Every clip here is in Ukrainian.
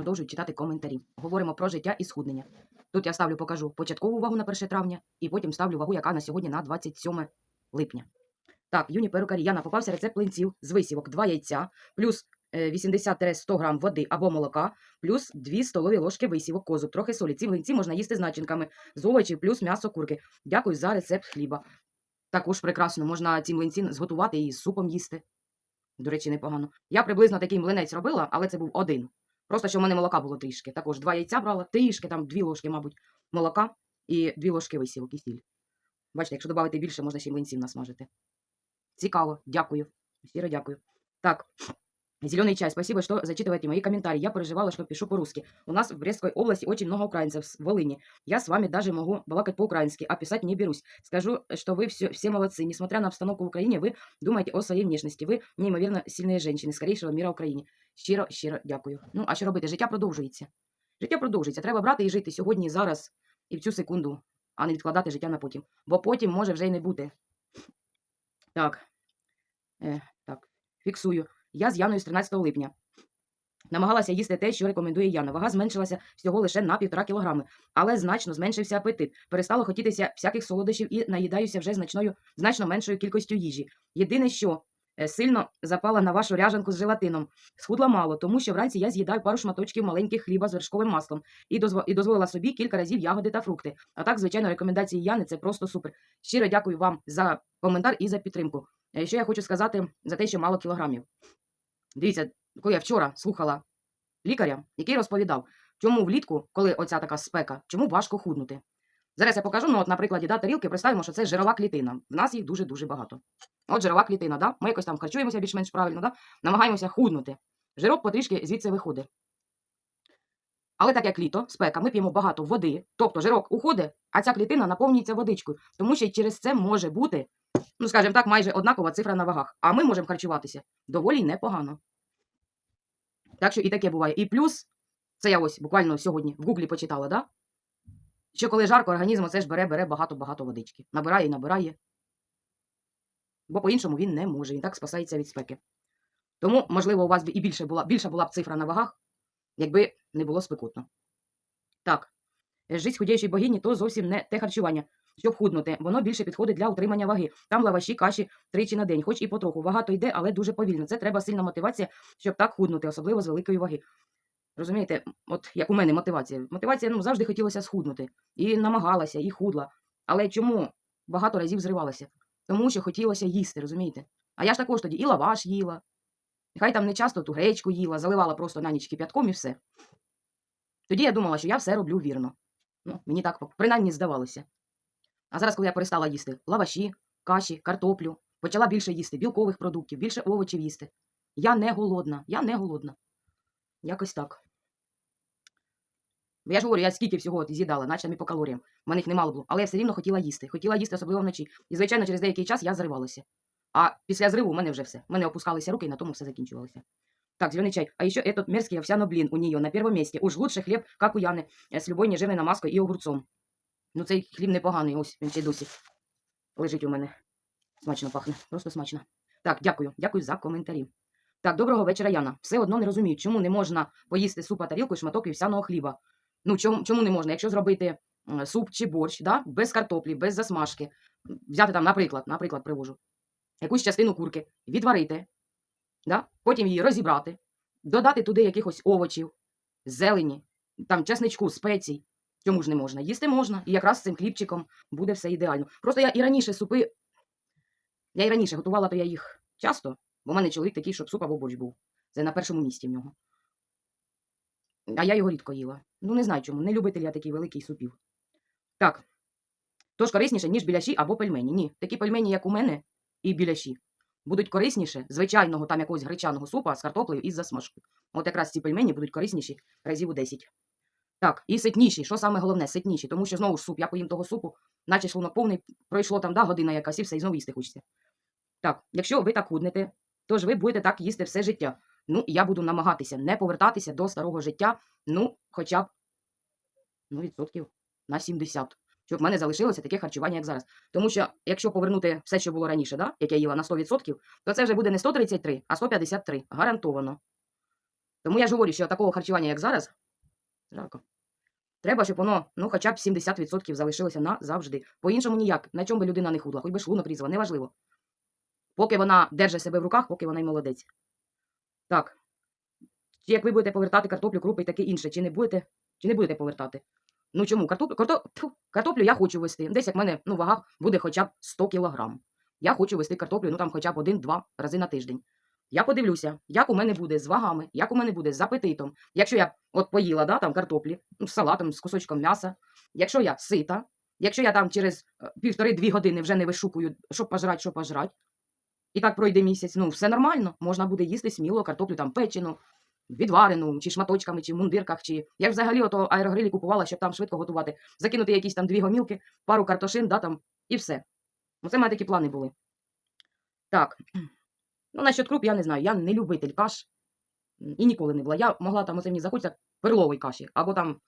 продовжую читати коментарі. Говоримо про життя і схуднення. Тут я ставлю, покажу початкову вагу на 1 травня, і потім ставлю вагу, яка на сьогодні на 27 липня. Так, юні перукарі, Яна попався рецепт плинців з висівок 2 яйця, плюс е, 80-100 грам води або молока, плюс 2 столові ложки висівок козуб, трохи солі. Ці млинці можна їсти з начинками, з овочів, плюс м'ясо курки. Дякую за рецепт хліба. Також прекрасно, можна ці млинці зготувати і з супом їсти. До речі, непогано. Я приблизно такий млинець робила, але це був один. Просто що в мене молока було трішки. Також два яйця брала, трішки, там дві ложки, мабуть, молока і дві ложки висівок і сіль. Бачите, якщо додати більше, можна ще й млинців насмажити. Цікаво, дякую. Щиро дякую. Так, Зеленый чай, спасибо, что зачитываете мои комментарии. Я переживала, что пишу по-русски. У нас в Брестской области очень много украинцев с Волыни. Я с вами даже могу балакать по-украински, а писать не берусь. Скажу, что вы все, все молодцы. Несмотря на обстановку в Украине, вы думаете о своей внешности. Ви неймовірно сильні жінки, скорейшого міра Україні. Щиро, щиро дякую. Ну, а що робити? Життя продовжується. Життя продовжується. Треба брати і жити сьогодні, зараз і в цю секунду, а не відкладати життя на потім. Бо потім може вже й не бути. Так. Е, так, фіксую. Я з Яною з 13 липня. Намагалася їсти те, що рекомендує Яна. Вага зменшилася всього лише на півтора кілограми, але значно зменшився апетит. Перестало хотітися всяких солодощів і наїдаюся вже значною, значно меншою кількістю їжі. Єдине, що е, сильно запала на вашу ряжанку з желатином. Схудла мало, тому що вранці я з'їдаю пару шматочків маленьких хліба з вершковим маслом і, дозво- і дозволила собі кілька разів ягоди та фрукти. А так, звичайно, рекомендації Яни це просто супер. Щиро дякую вам за коментар і за підтримку. Е, Що я хочу сказати за те, що мало кілограмів. Дивіться, коли я вчора слухала лікаря, який розповідав, чому влітку, коли оця така спека, чому важко худнути. Зараз я покажу, ну от на да, тарілки, представимо, що це жирова клітина. В нас їх дуже-дуже багато. От жирова клітина, да? ми якось там харчуємося більш-менш правильно, да? намагаємося худнути. Жирок потрішки звідси виходить. Але так як літо, спека, ми п'ємо багато води, тобто жирок уходить, а ця клітина наповнюється водичкою, тому що через це може бути, ну скажімо так, майже однакова цифра на вагах. А ми можемо харчуватися доволі непогано. Так що і таке буває. І плюс, це я ось буквально сьогодні в гуглі почитала, да? що коли жарко, організм оце ж бере, бере багато-багато водички. Набирає і набирає. Бо по-іншому він не може, він так спасається від спеки. Тому, можливо, у вас і більше була, більша була б цифра на вагах, якби не було спекотно. Так, життя худіючої богині то зовсім не те харчування. Щоб худнути, воно більше підходить для утримання ваги. Там лаваші, каші тричі на день, хоч і потроху. Вага то йде, але дуже повільно. Це треба сильна мотивація, щоб так худнути, особливо з великої ваги. Розумієте, от як у мене мотивація. Мотивація ну, завжди хотілося схуднути. І намагалася, і худла. Але чому багато разів зривалася? Тому що хотілося їсти, розумієте? А я ж також тоді і лаваш їла. Нехай там не часто ту гречку їла, заливала просто на ніч кип'ятком і все. Тоді я думала, що я все роблю вірно. Ну, мені так принаймні здавалося. А зараз, коли я перестала їсти лаваші, каші, картоплю, почала більше їсти білкових продуктів, більше овочів їсти. Я не голодна, я не голодна. Якось так. Бо Я ж говорю, я скільки всього от з'їдала, наче там і по калоріям. У мене їх немало було, але я все рівно хотіла їсти. Хотіла їсти, особливо вночі. І, звичайно, через деякий час я зривалася. А після зриву у мене вже все. У мене опускалися руки, і на тому все закінчувалося. Так, зеленый чай. А еще этот мерзкий овсяный блин у нее на первом месте. Уж лучше хлеб, как у Яни, з любой нежирною намазкою і огурцом. Ну, цей хліб непоганий, ось він ще досі лежить у мене. Смачно пахне, просто смачно. Так, дякую, дякую за коментарі. Так, доброго вечора, Яна. Все одно не розумію, чому не можна поїсти супа тарілку і шматок вівсяного хліба. Ну, чому, чому не можна? Якщо зробити суп чи борщ, да? без картоплі, без засмажки, взяти там, наприклад, наприклад, привожу, якусь частину курки, відварити, да? потім її розібрати, додати туди якихось овочів, зелені, там чесничку, спецій. Чому ж не можна? Їсти можна, і якраз з цим хлібчиком буде все ідеально. Просто я і раніше супи, я і раніше готувала, то я їх часто, бо в мене чоловік такий, щоб суп або борщ був. Це на першому місці в нього. А я його рідко їла. Ну, не знаю чому. Не любитель я такий великий супів. Так. Тож корисніше, ніж біляші або пельмені. Ні. Такі пельмені, як у мене, і біляші, будуть корисніше звичайного там якогось гречаного супа з картоплею і з засмажкою. От якраз ці пельмені будуть корисніші разів у 10. Так, і ситніші. Що саме головне? Ситніші. Тому що знову ж суп, я поїм того супу, наче шлунок повний, пройшло там да, година якась і все, і знову їсти хочеться. Так, якщо ви так худнете, то ж ви будете так їсти все життя. Ну, і я буду намагатися не повертатися до старого життя, ну, хоча б ну, відсотків на 70. Щоб в мене залишилося таке харчування, як зараз. Тому що, якщо повернути все, що було раніше, да, як я їла на 100%, то це вже буде не 133, а 153. Гарантовано. Тому я ж говорю, що такого харчування, як зараз, жарко, треба, щоб воно ну, хоча б 70% залишилося назавжди. По-іншому ніяк. На чому би людина не худла, хоч би шлунок різала, неважливо. Поки вона держить себе в руках, поки вона й молодець. Так. Чи як ви будете повертати картоплю, крупи і таке інше, чи не будете, чи не будете повертати? Ну чому? Картоплю, карто... картоплю я хочу вести. Десь як в мене ну, вага буде хоча б 100 кілограм. Я хочу вести картоплю ну там хоча б один-два рази на тиждень. Я подивлюся, як у мене буде з вагами, як у мене буде з апетитом. Якщо я от поїла да, там картоплі ну, з салатом, з кусочком м'яса, якщо я сита, якщо я там через е, півтори-дві години вже не вишукую, що пожрать, що пожрать, і так пройде місяць, ну все нормально, можна буде їсти сміло картоплю там печену, відварену, чи шматочками, чи мундирках, чи я взагалі ото аерогрилі купувала, щоб там швидко готувати, закинути якісь там дві гомілки, пару картошин, да, там, і все. Оце в мене такі плани були. Так. Ну, насчет круп, я не знаю. Я не любитель каш. І ніколи не була. Я могла там, оце мені захочеться перлової каші, або там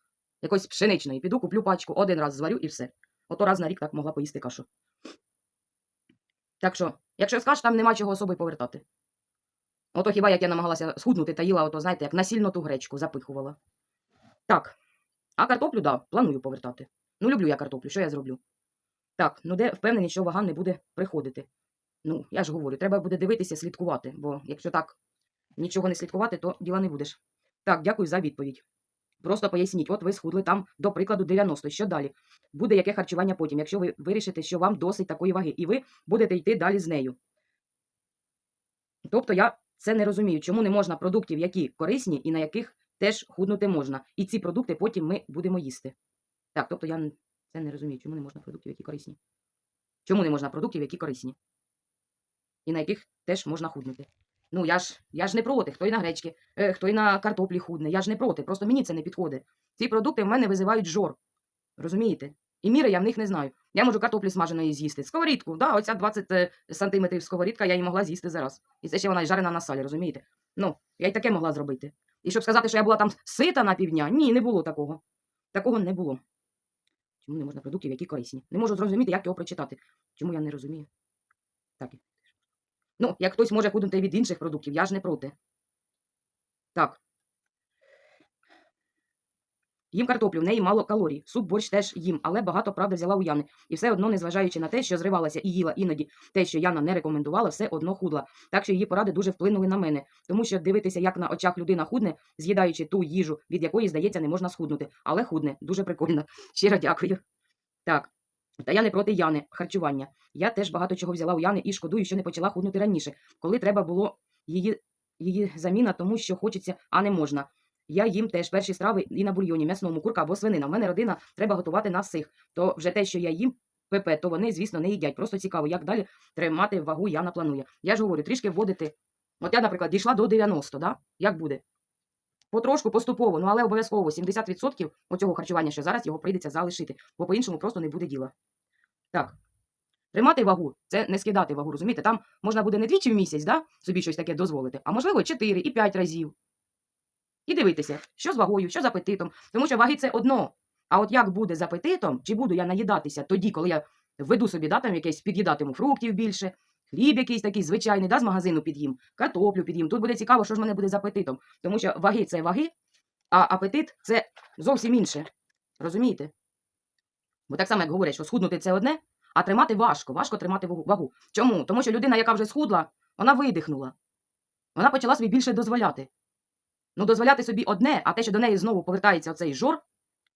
якоїсь пшеничної. Піду, куплю пачку, один раз зварю і все. Ото раз на рік так могла поїсти кашу. Так що, якщо скажеш, там нема чого особи повертати. Ото хіба як я намагалася схуднути та їла, ото, знаєте, як насильно ту гречку запихувала. Так. А картоплю, да, планую повертати. Ну, люблю я картоплю, що я зроблю? Так, ну де впевнений, що вага не буде приходити. Ну, я ж говорю, треба буде дивитися, слідкувати, бо якщо так нічого не слідкувати, то діла не будеш. Так, дякую за відповідь. Просто поясніть, от ви схудли там, до прикладу, 90. Що далі? Буде яке харчування потім, якщо ви вирішите, що вам досить такої ваги, і ви будете йти далі з нею. Тобто я це не розумію, чому не можна продуктів, які корисні і на яких теж худнути можна. І ці продукти потім ми будемо їсти. Так, тобто я це не розумію, чому не можна продуктів, які корисні. Чому не можна продуктів, які корисні? І на яких теж можна худнути. Ну, я ж, я ж не проти, хто і на гречки, е, хто і на картоплі худне. Я ж не проти, просто мені це не підходить. Ці продукти в мене визивають жор. Розумієте? І міри я в них не знаю. Я можу картоплі смаженої з'їсти. Сковорідку, да, оця 20 е, сантиметрів сковорідка, я її могла з'їсти зараз. І це ще вона й жарена на салі, розумієте? Ну, я й таке могла зробити. І щоб сказати, що я була там сита на півдня, ні, не було такого. Такого не було. Чому не можна продуктів, які корисні? Не можу зрозуміти, як його прочитати. Чому я не розумію? Так. Ну, як хтось може худнути від інших продуктів, я ж не проти. Так. Їм картоплю, в неї мало калорій. Суп борщ теж їм, але багато правда взяла у Яни. І все одно, незважаючи на те, що зривалася і їла іноді те, що Яна не рекомендувала, все одно худла. Так що її поради дуже вплинули на мене. Тому що дивитися, як на очах людина худне, з'їдаючи ту їжу, від якої, здається, не можна схуднути. Але худне. Дуже прикольно. Щиро дякую. Так. Та я не проти Яни харчування. Я теж багато чого взяла у Яни і шкодую, що не почала худнути раніше, коли треба було її, її заміна, тому що хочеться, а не можна. Я їм теж перші страви і на бульйоні, м'ясному, курка або свинина. У мене родина треба готувати на всіх. То вже те, що я їм ПП, то вони, звісно, не їдять. Просто цікаво, як далі тримати вагу Яна планує. Я ж говорю, трішки вводити. От я, наприклад, дійшла до 90, да? як буде? Потрошку, поступово, ну але обов'язково 70% оцього харчування, що зараз його прийдеться залишити, бо по-іншому просто не буде діла. Так. Тримати вагу це не скидати вагу, розумієте? Там можна буде не двічі в місяць, да, собі щось таке дозволити, а можливо 4 і 5 разів. І дивитися, що з вагою, що з апетитом. Тому що ваги це одно. А от як буде з апетитом, чи буду я наїдатися тоді, коли я введу собі да, там якесь під'їдатиму фруктів більше, хліб якийсь такий звичайний, да, з магазину під'їм, картоплю під'їм. Тут буде цікаво, що ж мене буде з апетитом. Тому що ваги це ваги, а апетит це зовсім інше. Розумієте? Бо так само, як говорять, що схуднути це одне, а тримати важко, важко тримати вагу-. Чому? Тому що людина, яка вже схудла, вона видихнула. Вона почала собі більше дозволяти. Ну, дозволяти собі одне, а те, що до неї знову повертається оцей жор,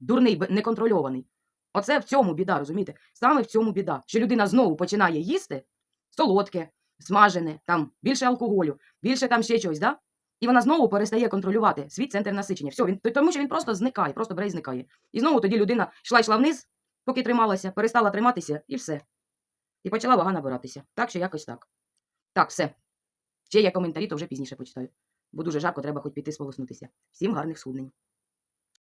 дурний, неконтрольований. Оце в цьому біда, розумієте? Саме в цьому біда, що людина знову починає їсти солодке, смажене, там більше алкоголю, більше там ще чогось, да? І вона знову перестає контролювати свій центр насичення. Все, він, тому що він просто зникає, просто бере і зникає. І знову тоді людина йшла йшла вниз, поки трималася, перестала триматися, і все. І почала вага набиратися. Так що якось так. Так, все. Ще є коментарі, то вже пізніше почитаю. Бо дуже жарко, треба хоч піти сполоснутися. Всім гарних суднень.